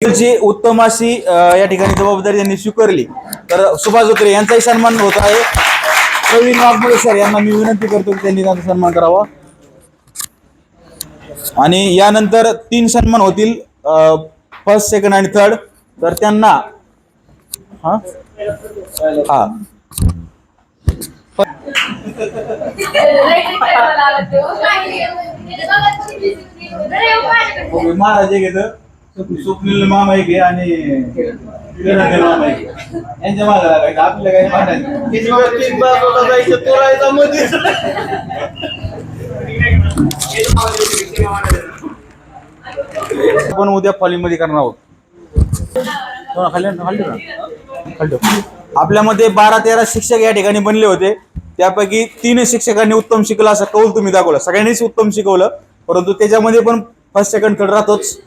ची उत्तम अशी या ठिकाणी जबाबदारी त्यांनी स्वीकारली. तर सुभाष धोत्रे यांचाही सन्मान होत आहे. प्रवीण वाघमोडे सर यांना मी विनंती करतो की त्यांनी त्यांचा सन्मान करावा. आणि यानंतर तीन सन्मान होतील फर्स्ट सेकंड आणि थर्ड. तर त्यांना हा? हा. महाराज एक स्वप्नील मामा एक आहे आणि विराजे मामा एक आहे. यांच्या मागे लागायचं आपल्याला काही वाटायचं किती वेळ तीन बाजूला जायचं तोडायचा मध्ये. आपण उद्या फॉलिंगमध्ये करणार आहोत. थोडं खाली आण, खाली ठेव. खाली ठेव. आपल्यामध्ये बारा तेरा शिक्षक या ठिकाणी बनले होते. त्यापैकी तीन शिक्षकांनी उत्तम शिकलं असं कौल तुम्ही दाखवलं. सगळ्यांनीच उत्तम शिकवलं. परंतु त्याच्यामध्ये पण फर्स्ट सेकंड थर्ड राहतोच.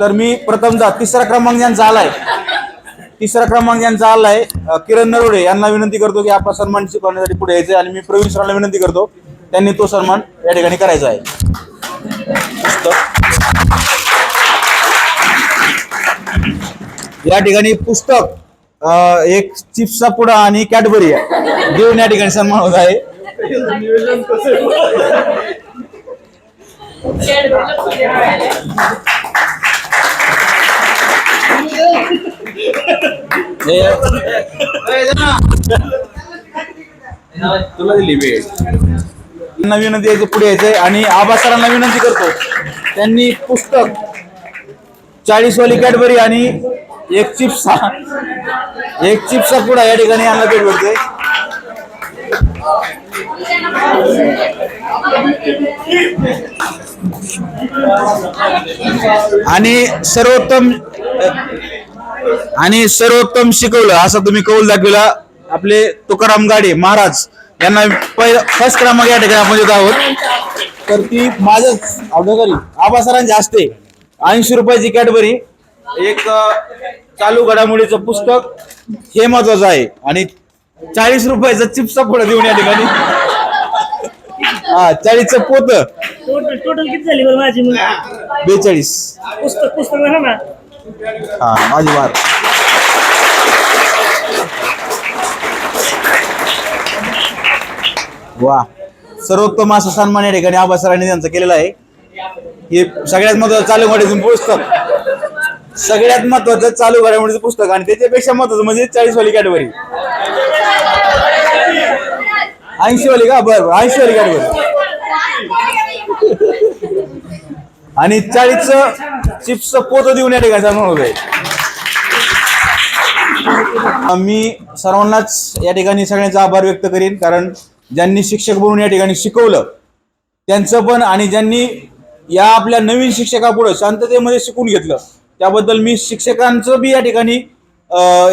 तर मी प्रथमतः तिसरा क्रमांक ज्यांचा आलाय. तिसरा क्रमांक ज्यांचा आलाय किरण नरोडे यांना विनंती करतो की आपला सन्मान शिकवण्यासाठी पुढे यायचे आणि मी प्रवीण सरांना विनंती करतो त्यांनी तो सन्मान या ठिकाणी करायचा आहे. पुस्तक या ठिकाणी पुस्तक एक चिप्सचा पुडा आणि कॅडबरी आहे. देऊन या ठिकाणी सन्मान होत आहे. तुला दिली वेळ. त्यांना विनंती यायचं पुढे यायचंय आणि आबा सरांना विनंती करतो. त्यांनी पुस्तक चाळीस वाली कॅडबरी आणि एक चिप्सचा एक चिप्सचा पुडा या ठिकाणी यांना भेट भेटतोय आणि सर्वोत्तम आणि सर्वोत्तम शिकवलं असा तुम्ही कौल दाखविला. आपले तुकाराम गाडे महाराज यांना पहिला फर्स्ट क्रमांक या ठिकाणी आपण देत आहोत. तर ती माझच अवघरी आबा सरांची असते ऐंशी रुपयाची कॅडबरी एक चालू घडामोडीचं पुस्तक हे महत्वाचं आहे. आणि चाळीस रुपयाचं चिप्सचा पुढे देऊन या ठिकाणी. हा चाळीसचं पोत. टोटल किती झाली बेचाळीस. पुस्तक पुस्तक हा माझी वार. वा. सर्वोत्तम असा सन्मान या ठिकाणी आबा सरांनी त्यांचा केलेला आहे. हे सगळ्यात महत्वाचं चालू घडामोडीचं पुस्तक. सगळ्यात महत्वाचं चालू घडामोडीचं पुस्तक आणि त्याच्यापेक्षा महत्वाचं म्हणजे चाळीस वाली कॅटेगरी ऐंशी वाली का? बरं ऐंशी वाली कॅटेगरी आणि चाळीस चिप्सचं पोत देऊन या ठिकाणी सन्मान आहे मी सर्वांनाच या ठिकाणी सगळ्यांचा आभार व्यक्त करीन कारण ज्यांनी शिक्षक बनून या ठिकाणी शिकवलं त्यांचं पण आणि ज्यांनी या आपल्या नवीन शिक्षकापुढं शांततेमध्ये शिकून घेतलं त्याबद्दल मी शिक्षकांचं बी या ठिकाणी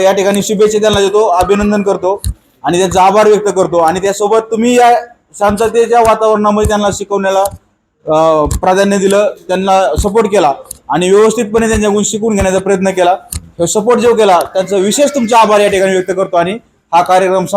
या ठिकाणी शुभेच्छा त्यांना देतो अभिनंदन करतो आणि त्यांचा आभार व्यक्त करतो. आणि त्यासोबत तुम्ही या शांततेच्या वातावरणामध्ये त्यांना शिकवण्याला प्राधान्य दिलं त्यांना सपोर्ट केला. आणि व्यवस्थितपणे त्यांच्याकडून शिकून घेण्याचा प्रयत्न केला. सपोर्ट जो केला त्यांचा विशेष तुमचा आभार या ठिकाणी व्यक्त करतो आणि हा कार्यक्रम